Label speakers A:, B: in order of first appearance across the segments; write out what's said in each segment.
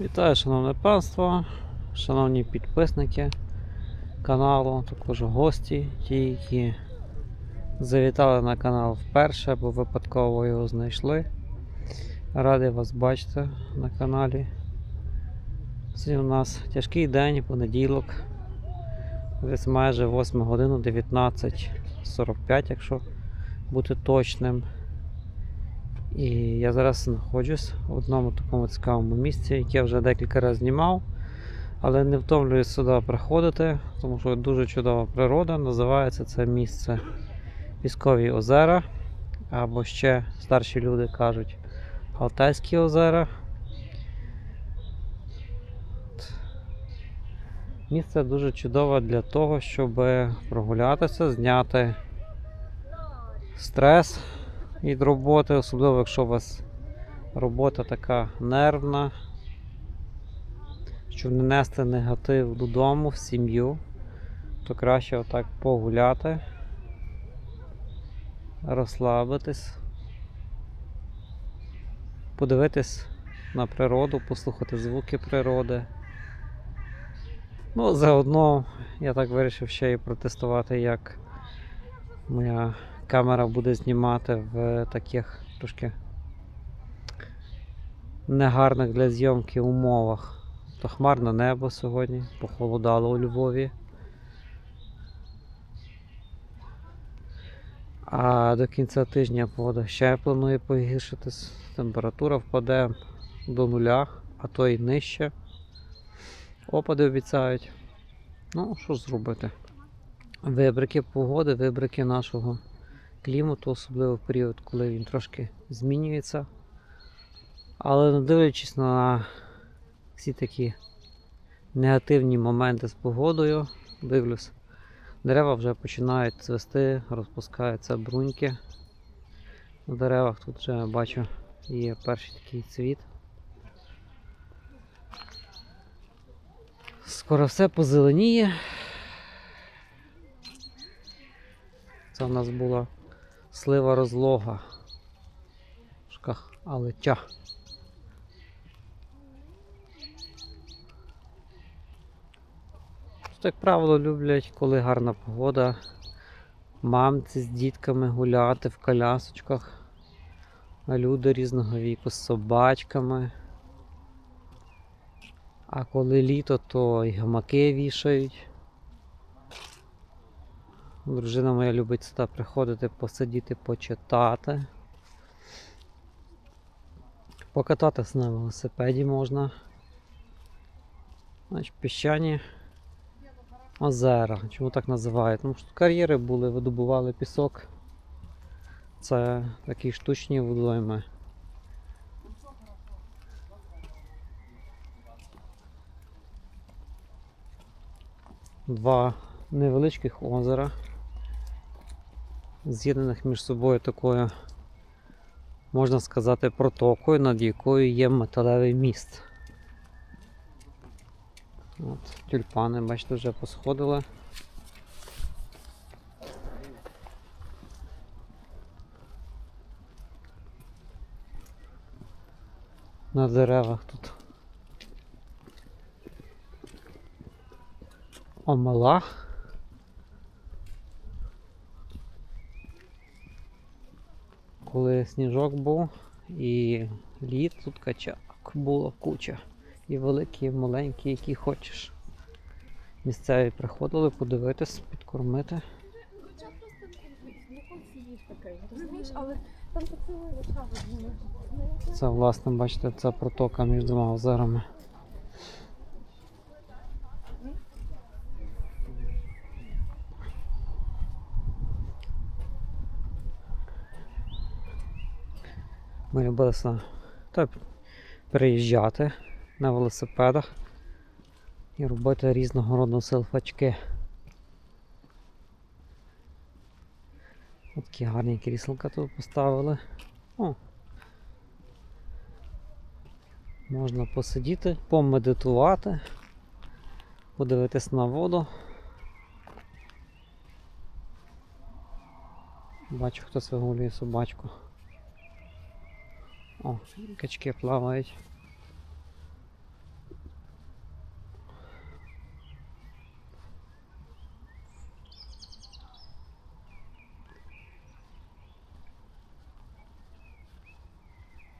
A: Вітаю, шановне панство, шановні підписники каналу, також гості, ті, які завітали на канал вперше або випадково його знайшли. Радий вас бачити на каналі. Сьогодні у нас тяжкий день, понеділок. Десь майже 8 годин 19.45, якщо бути точним. І я зараз знаходжусь в одному такому цікавому місці, яке я вже декілька разів знімав, але не втомлююсь сюди приходити, тому що дуже чудова природа. Називається це місце Піскові озера, або ще старші люди кажуть Алтайські озера. Місце дуже чудове для того, щоб прогулятися, зняти стрес від роботи, особливо якщо у вас робота така нервна, щоб не нести негатив додому, в сім'ю, то краще отак погуляти, розслабитись, подивитись на природу, послухати звуки природи. Ну, заодно я так вирішив ще і протестувати, як моя камера буде знімати в таких трошки негарних для зйомки умовах. То хмарне небо сьогодні, похолодало у Львові. А до кінця тижня погода ще планує погіршитись. Температура впаде до нуля, а то й нижче. Опади обіцяють. Ну, що зробити? Вибрики погоди, вибрики нашого клімату, особливо в період, коли він трошки змінюється. Але не дивлячись на всі такі негативні моменти з погодою, дивлюсь, дерева вже починають цвести, розпускаються бруньки. На деревах тут вже бачу є перший такий цвіт. Скоро все позеленіє. Це в нас була слива розлога. Шках, але тя. Як правило, люблять, коли гарна погода. Мамці з дітками гуляти в колясочках. А люди різного віку з собачками. А коли літо, то і гамаки вішають. Дружина моя любить сюди приходити, посидіти, почитати. Покататись на велосипеді можна. Значить, піщані озера. Чому так називають? Тому що кар'єри були, видобували пісок. Це такі штучні водойми. Два невеличких озера, з'єднаних між собою такою, можна сказати, протокою, над якою є металевий міст. От, Тюльпани, бачите, вже посходили. На деревах тут. Омела. Коли сніжок був і лід, тут качак було куча. І великі, і маленькі, які хочеш. Місцеві приходили подивитись, підкормити. Це, власне, бачите, це протока між двома озерами. Ми любили сюди та, переїжджати на велосипедах і робити різного роду селфачки. Ось такі гарні кріселка тут поставили. О, Можна посидіти, помедитувати, подивитись на воду. Бачу, хтось вигулює собачку. О, качки плавають.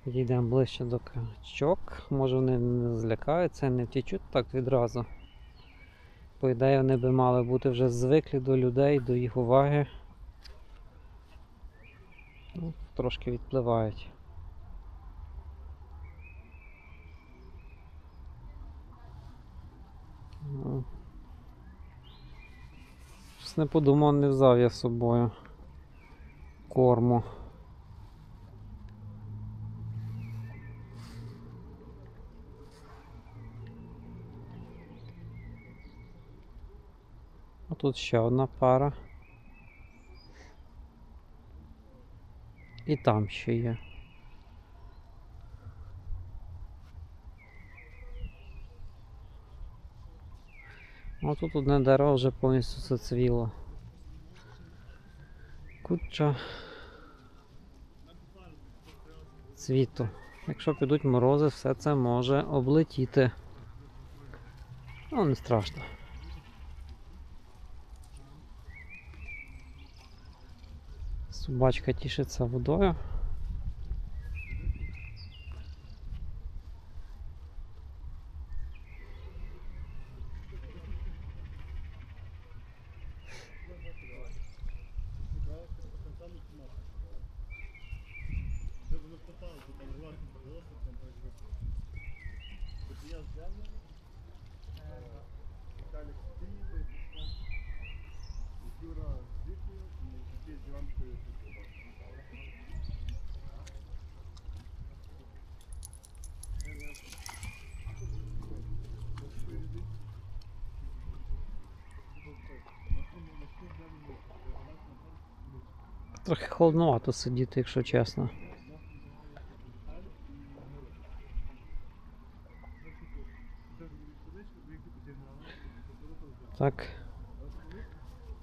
A: Підійдемо ближче до качок, може вони не злякаються, не втічуть так відразу. По ідеї вони би мали бути вже звиклі до людей, до їх уваги. Ну, Трошки відпливають. Щось не подумав, не взяв я з собою корму. А тут ще одна пара. І там ще є. А тут одне дерево вже повністю зацвіло. Куча цвіту. Якщо підуть морози, все це може облетіти. Ну, не страшно. Собачка тішиться водою. там нема. Де воно впитало, то там власне повелося, Трохи холодновато сидіти, якщо чесно. Так.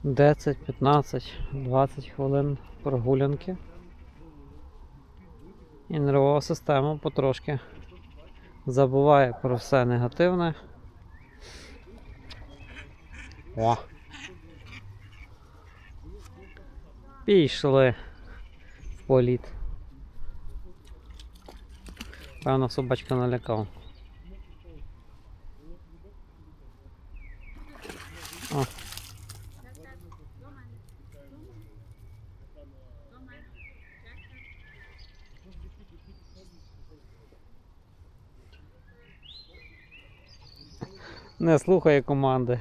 A: 10, 15, 20 хвилин прогулянки. І нервова система потрошки забуває про все негативне. О! Пішли в політ. Певно, собачка налякав. О. Не слухає команди.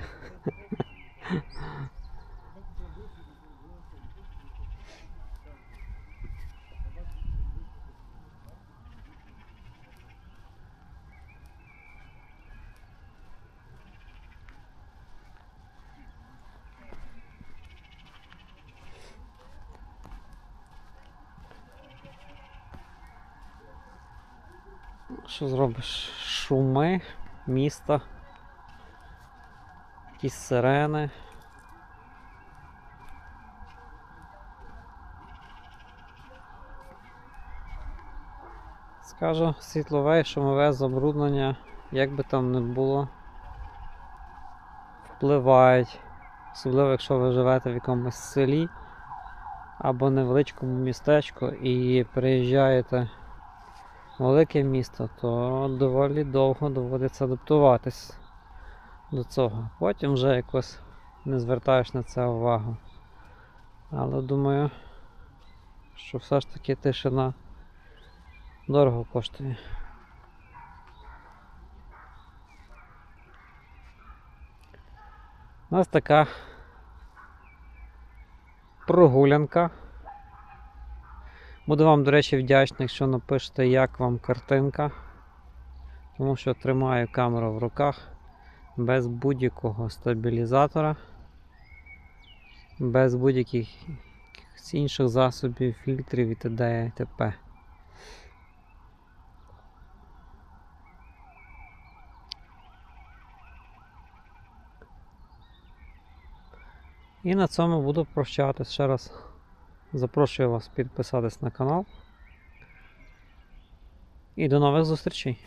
A: Що зробиш? Шуми міста, якісь сирени. Скажу, світлове, шумове забруднення, як би там не було, впливають. Особливо, якщо ви живете в якомусь селі або невеличкому містечку і приїжджаєте велике місто, то доволі довго доводиться адаптуватись до цього. Потім вже якось не звертаєш на це увагу. Але думаю, що все ж таки тишина дорого коштує. У нас така прогулянка. Буду вам, до речі, вдячний, якщо напишете, як вам картинка. Тому що тримаю камеру в руках без будь-якого стабілізатора, без будь-яких інших засобів, фільтрів і т.д. і т.п. І на цьому буду прощатись ще раз. Запрошую вас підписатись на канал. І до нових зустрічей!